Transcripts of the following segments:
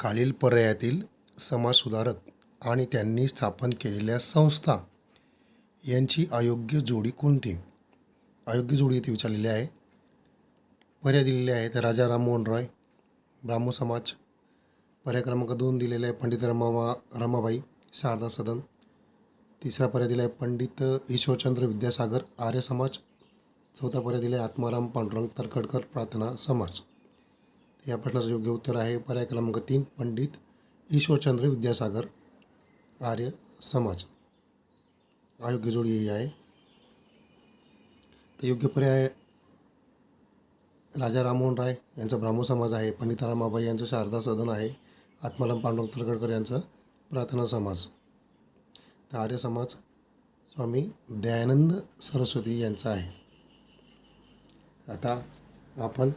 खालील पर्यायातील समाजसुधारक आणि त्यांनी स्थापन केलेल्या संस्था यांची अयोग्य जोडी कोणती? अयोग्य जोडी इथे विचारलेली आहे. पर्याय दिलेले आहेत. राजा राममोहन रॉय ब्राह्मो समाज. पर्याय क्रमांक दोन दिलेला आहे पंडित रमाबा रमाबाई शारदा सदन. तिसरा पर्याय दिला आहे पंडित ईश्वरचंद्र विद्यासागर आर्य समाज. चौथा पर्याय दिला आहे आत्माराम पांडुरंग तरखडकर प्रार्थना समाज. या प्रश्नाचं योग्य उत्तर आहे. पर्याय क्रमांक तीन पंडित ईश्वरचंद्र विद्यासागर आर्य समाज. अयोग्य जोडी ही आहे. तर योग्य पर्याय राजा राममोहन राय यांचा ब्राह्मो समाज आहे. पंडित रामाबाई यांचं शारदा सदन आहे. आत्माराम पांडुरंग तरखडकर यांचं प्रार्थना समाज. तर आर्य समाज स्वामी दयानंद सरस्वती यांचा आहे. आता आपण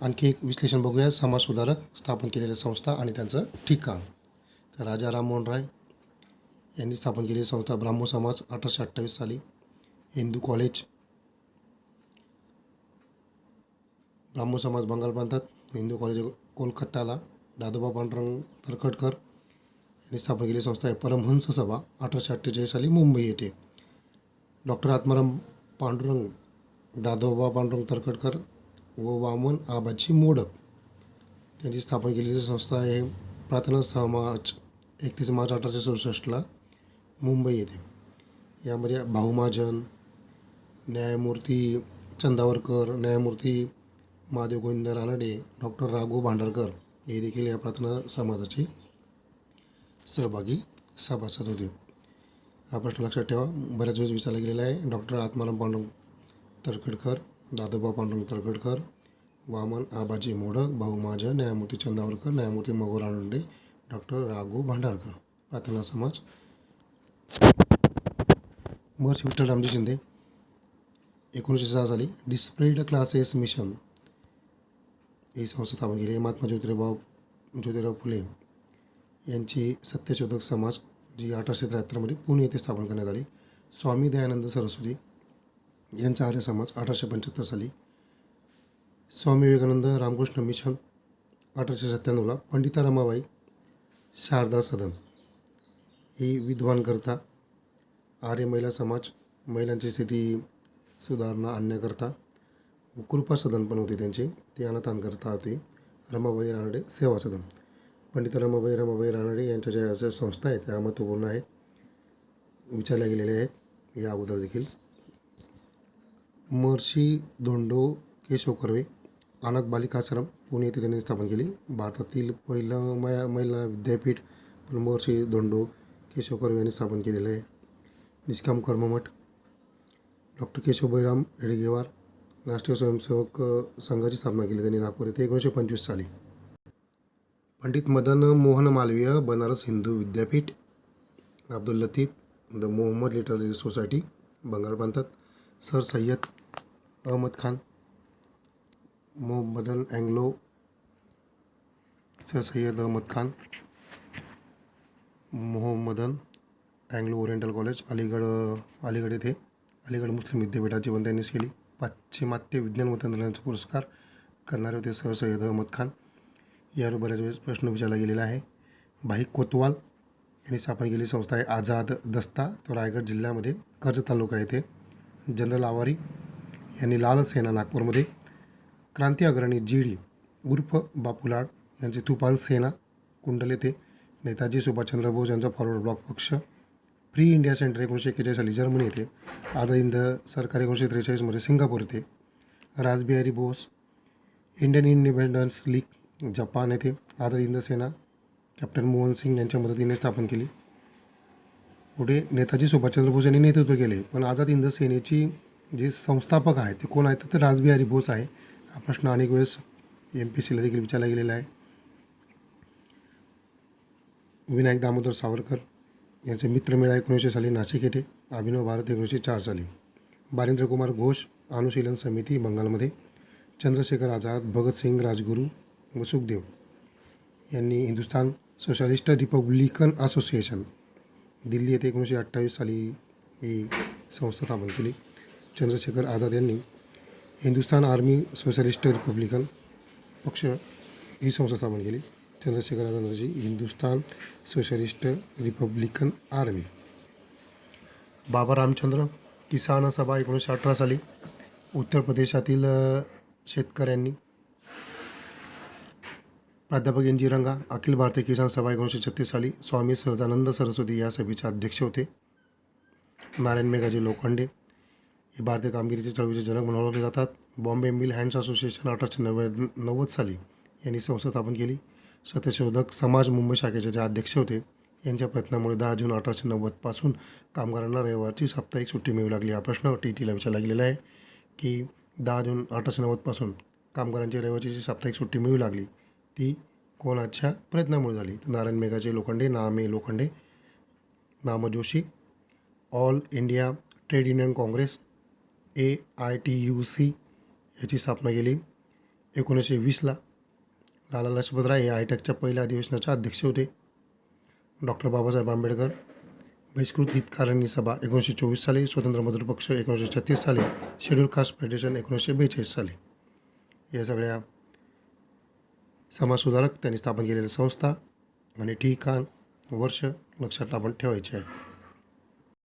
आणखी एक विश्लेषण बघूया. समाजसुधारक स्थापन केलेल्या संस्था आणि त्यांचं ठिकाण. तर राजा राममोहन राय यांनी स्थापन केलेली संस्था ब्राह्मो समाज अठराशे अठ्ठावीस साली. हिंदू कॉलेज. ब्राह्मो समाज बंगाल प्रांतात. हिंदू कॉलेज कोलकत्ताला दादोबा पांडुरंग तरखडकर यांनी स्थापन केलेली संस्था आहे. परमहंस सभा अठराशे अठ्ठेचाळीस साली मुंबई येथे. डॉक्टर आत्माराम पांडुरंग दादोबा पांडुरंग तरखडकर व वामन आबाची मोडक. त्यांची स्थापन केलेली संस्था आहे प्रार्थना समाज एकतीस मार्च अठराशे सदुसष्टला मुंबई येथे. यामध्ये भाऊ महाजन न्यायमूर्ती चंदावरकर न्यायमूर्ती महादेव गोविंद रानडे डॉक्टर राघू भांडारकर हे देखील या प्रार्थना समाजाचे सहभागी सभासद होते. हा प्रश्न लक्षात ठेवा. बऱ्याच वेळेस विचारला गेलेला आहे. डॉक्टर आत्माराम पांडव तरखडकर दादोबा पांडुरंग तरखडकर वामन आबाजी मोडक भाऊ माझ्या न्यायमूर्ती चंदावरकर न्यायमूर्ती मगो रानडे डॉक्टर राघू भांडारकर. प्रार्थना समाज. महर्षी विठ्ठल रामजी शिंदे. एकोणीसशे सहा साली डिस्प्लेड क्लासेस मिशन. ही संस्था स्थापन केली. आहे महात्मा ज्योतिराव ज्योतिराव फुले यांची सत्यशोधक समाज जी अठराशे त्र्याहत्तरमध्ये पुणे येथे स्थापन करण्यात आली. स्वामी दयानंद सरस्वती यांचा आर्य समाज अठराशे पंच्याहत्तर साली स्वामी विवेकानंद रामकृष्ण मिशन अठराशे सत्त्याण्णवला पंडिता रमाबाई शारदा सदन. ही विद्वानकरता आर्य महिला समाज महिलांची स्थिती सुधारणा आणण्याकरता कृपा सदन पण होते त्यांचे. ते अनाथांकरता होते. रमाबाई रानडे सेवा सदन. पंडित रमाबाई रमाबाई रानडे यांच्या ज्या अशा संस्था आहेत त्या महत्त्वपूर्ण आहेत. विचारल्या गेलेल्या आहेत. या अगोदर देखील महर्षी धोंडो केशव कर्वे अनाथ बालिकाश्रम पुणे येथे त्यांनी स्थापन केली. भारतातील पहिलं मया महिला विद्यापीठ पण महर्षी धोंडो केशव कर्वे यांनी स्थापन केलेलं आहे. निष्काम कर्ममठ डॉक्टर केशव बैराम हेडगेवार राष्ट्रीय स्वयंसेवक संघाची स्थापना केली. त्यांनी नागपूर येथे एकोणीसशे पंचवीस साली Pandit Madan Mohan Malviya Banaras Hindu Vidyapeeth Abdul Latif the Mohammad Literary Society Bengal प्रांतात Sir Syed Ahmad Khan Mohammedan Anglo Sir Syed Ahmad Khan Mohammedan Anglo Oriental College Aligarh Aligarh येथे अलीगड मुस्लिम विद्यापीठाची पण त्यांनीच केली. पाश्चिमात्य विज्ञान व तंत्रज्ञानाचा पुरस्कार करणारे होते सर सय्यद अहमद खान. यावर बऱ्याच वेळेस प्रश्न विचारला गेलेला आहे. भाई कोतवाल यांनी स्थापन केलेली संस्था आहे आझाद दस्ता. तो रायगड जिल्ह्यामध्ये कर्ज तालुका येथे. जनरल आवारी यांनी लाल सेना नागपूरमध्ये क्रांती अग्रणी जी डी उर्फ बापूलाड यांचे तुफान सेना कुंडल येथे नेताजी सुभाषचंद्र बोस यांचा फॉरवर्ड ब्लॉक पक्ष फ्री इंडिया सेंटर एकोणीसशे एक्केचाळीस साली जर्मनी येथे आझाद हिंद सरकार एकोणीसशे त्रेचाळीसमध्ये सिंगापूर येथे Rajbihari Bose Indian Independence League Japan येथे आझाद हिंद सेना कॅप्टन मोहन सिंग यांच्या मदतीने स्थापन केली. पुढे नेताजी सुभाषचंद्र बोस यांनी नेतृत्व केले पण आझाद हिंद सेनेची जे संस्थापक आहेत ते कोण आहेत तर राजबिहारी बोस आहे. हा प्रश्न अनेक वेळेस एम पी सीला देखील विचारला गेलेला आहे. विनायक दामोदर सावरकर यांचे मित्रमेळा एकोणीसशे साली नाशिक येथे अभिनव भारत एकोणीसशे चार साली. बारिंद्रकुमार घोष अनुशीलन समिती बंगालमध्ये चंद्रशेखर आझाद भगतसिंग राजगुरू व सुखदेव यांनी Hindustan Socialist Republican Association Delhi येथे एकोणीसशे अठ्ठावीस साली ही संस्था स्थापन केली. चंद्रशेखर आझाद यांनी हिंदुस्थान आर्मी सोशलिस्ट रिपब्लिकन पक्ष ही संस्था स्थापन केली. Chandrashekhar आझादांची Hindustan Socialist Republican Army. Baba Ramchandra Kisan सभा एकोणीसशे अठरा साली उत्तर प्रदेशातील शेतकऱ्यांनी. प्राध्यापक एन जी रंगा अखिल भारतीय किसान सभा एकोणीसशे छत्तीस साली स्वामी सहजानंद सरस्वती या सभेचे अध्यक्ष होते. नारायण मेघाजी लोखंडे हे भारतीय कामगिरीचे चळवळीचे जनक म्हणून ओळखले जातात. बॉम्बे मिल हँड्स असोसिएशन अठराशे नव्वद नव्वद साली यांनी संस्था स्थापन केली. सत्यशोधक समाज मुंबई शाखेचे जे अध्यक्ष होते यांच्या प्रयत्नामुळे दहा जून अठराशे नव्वदपासून कामगारांना रविवारची साप्ताहिक सुट्टी मिळू लागली. हा प्रश्न टी टीला विचारला गेलेला आहे की दहा जून अठराशे नव्वदपासून कामगारांची रविवारची जी साप्ताहिक सुट्टी मिळू लागली ती कोणाच्या प्रयत्नामुळे झाली? तर नारायण मेघाचे लोखंडे नामे लोखंडे नाम Joshi All India Trade Union Congress A I T U C याची स्थापना केली. एकोणीसशे वीसला लाला लजपतराय हे आयटॅकच्या पहिल्या अधिवेशनाचे अध्यक्ष होते. डॉक्टर बाबासाहेब आंबेडकर बहिष्कृत हितकारिणी सभा एकोणीसशे चोवीस साली स्वतंत्र मजूर पक्ष एकोणीसशे छत्तीस साली शेड्यूल कास्ट फेडरेशन एकोणीसशे बेचाळीस साली. या सगळ्या समाजसुधारक त्यांनी स्थापन केलेल्या संस्था आणि ठिकाण वर्ष लक्षात आपण ठेवायचे आहे